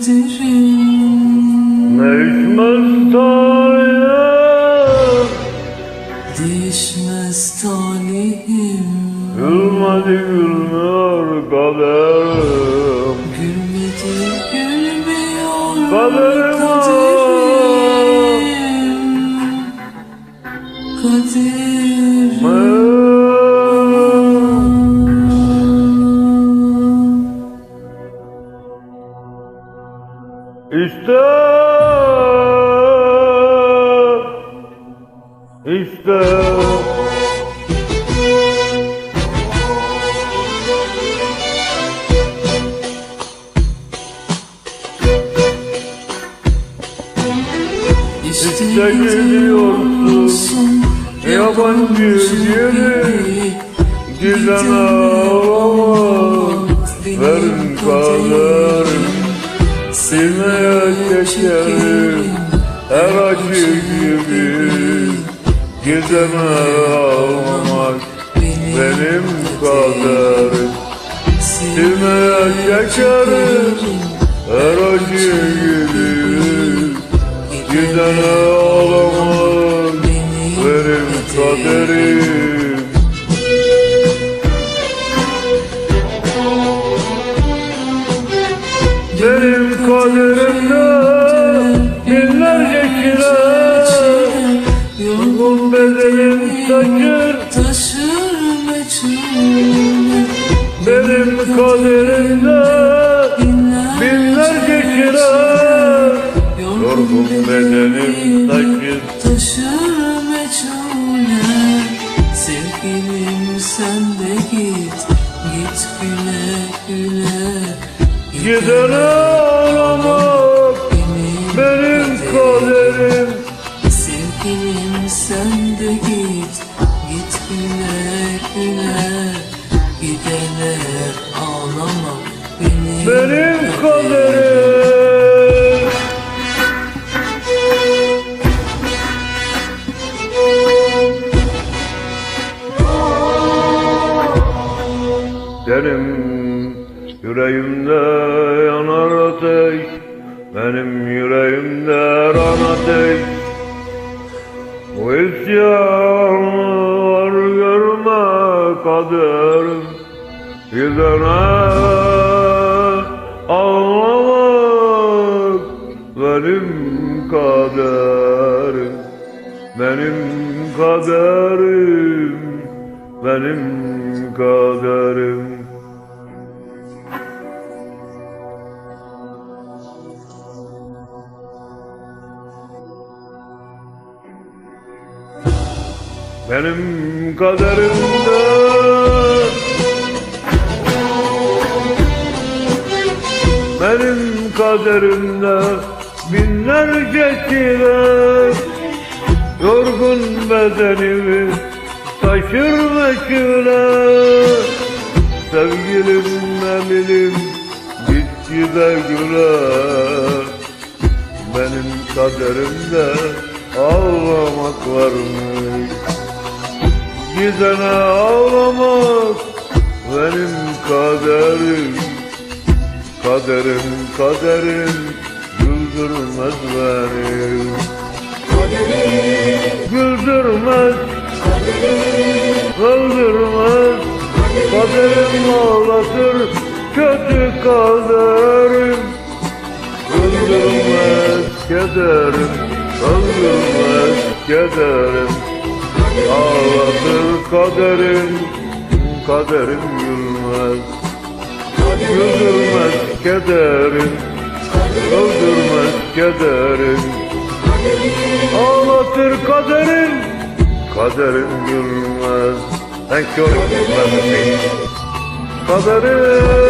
kaderim Değişmez talihim. Değişmez talihim Gülmedi gülmüyor kaderim. Gülmedi gülmüyor kaderim, kaderim. İşte işte. İşte gidiyorsun yabancı yere Giden verin kaderim Silmeye çekerim her acı gibi. Giden ağlamaz benim kaderim Silmeye çekerim her acı gibi. Giden ağlamaz Kaderimde binlerce kire Yorgun bedenim taşır Benim kaderimde binlerce kire Yorgun bedenim taşır Sevgilim sen de git Git güle güle Giden Gidene ağlama Benim, Benim kaderim Benim yüreğimde yanar ateş Benim yüreğimde yanar ateş. Bu isyanı var görme kaderim Gidene ağlamak benim kaderim. Benim kaderim Benim kaderim. Benim kaderimde Benim kaderimde binlerce çile Yorgun bedenimi taşır meşgule Sevgilim eminim git de güle. Benim kaderimde ağlamak varmış. Gidene ağlamak benim kaderim Kaderim kaderim güldürmez beni. Güldürmez Öldürmez. Kaderim ağlatır kötü kaderim Güldürmez kederim Öldürmez kederim. Ağlatır kaderim Kaderim gülmez Güldürmez kederim Öldürmez kederim. Ağlatır kaderim Kaderim gülmez Thank you. Kaderim